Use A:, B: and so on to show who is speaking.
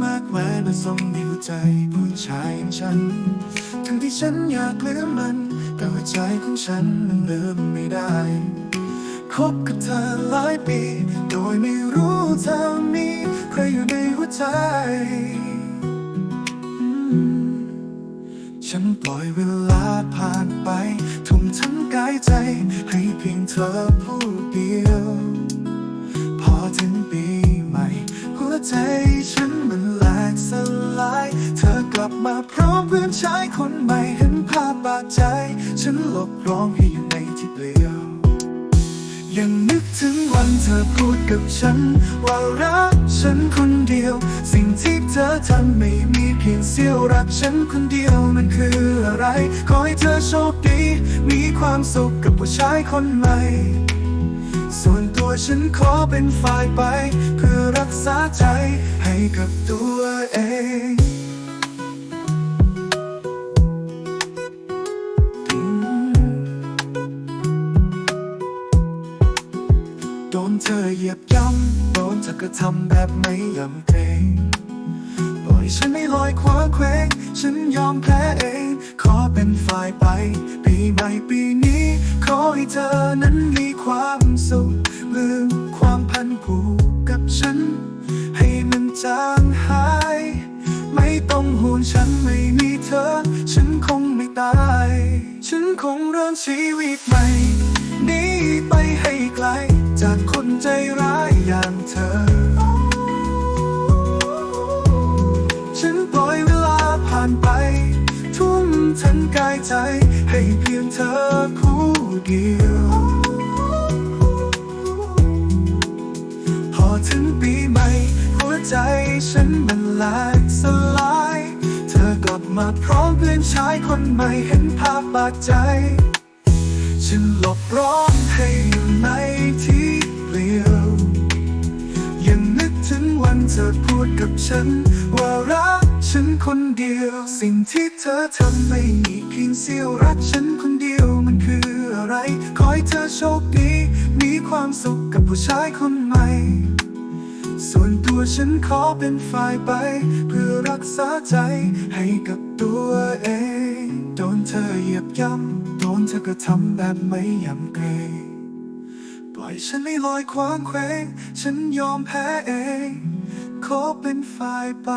A: และทรงในหัวใจผู้ชายอย่างฉัน ทั้งที่ฉันอยากเลืมมัน แต่หัวใจของฉันมันลืมไม่ได้คบกับเธอหลายปี โดยไม่รู้เธอมีใครอยู่ในหัวใจ ฉันปล่อยเวลาผ่านไป ทุ่มทั้งกายใจ ให้เพียงเธอผู้เดียว พอถึงปีใหม่ หัวใจายคนใหม่เห็นภาพบาดใจ ฉันหลบร้องให้อยู่ในที่เปลี่ยว ยังนึกถึงวันเธอพูดกับฉัน ว่ารักฉันคนเดียว สิ่งที่เธอทำไม่มีเพียงเสี้ยวรักฉันคนเดียวมันคืออะไร ขอให้เธอโชคดี มีความสุขกับผู้ชายคนใหม่ส่วนตัวฉันขอเป็นฝ่ายไป เพื่อรักษาใจให้กับตัวเอง โดนเธอเหยียบย่ำโดนเธอกระทำแบบไม่ยำเกรงปล่อยฉันไม่ลอยคว้าเคว้งฉันยอมแพ้เอง ขอเป็นฝ่ายไป ปีใหม่ปีนี้ ขอให้เธอนั้นมีความสุขลืมความพันผูกกับฉัน ให้มันจางหาย ไม่ต้องห่วงฉันไม่มีเธอ ฉันคงไม่ตาย ฉันคงเริ่มชีวิตใหม่นีไปให้ไกล จากคนใจร้ายอย่างเธอ ฉันปล่อยเวลาผ่านไป ทุ่มทั้งกายใจ ให้เพียงเธอคู่เดียว พอถึงปีใหม่ หัวใจฉันมันแหลกสลาย เธอกลับมาพร้อมเพื่อนชายคนใหม่เห็นภาพบาดใจฉันหลบร้องให้อยู่ในที่ อพูดกับฉัน ว่ารักฉันคนเดียว สิ่งที่เธอทำไม่มีเพียงเสี้ยวรักฉันคนเดียวมันคืออะไร ขอให้เธอโชคดี มีความสุขกับผู้ชายคนใหม่ ส่วนตัวฉันขอเป็นฝ่ายไป เพื่อรักษาใจให้กับตัวเองโดนเธอเหยียบย่ำโดนเธอก็ทำแบบไม่ยำเกรงปล่อยฉันไม่ลอยคว้างเคว้งฉันยอมแพ้เอง ขอเป็นฝ่ายไป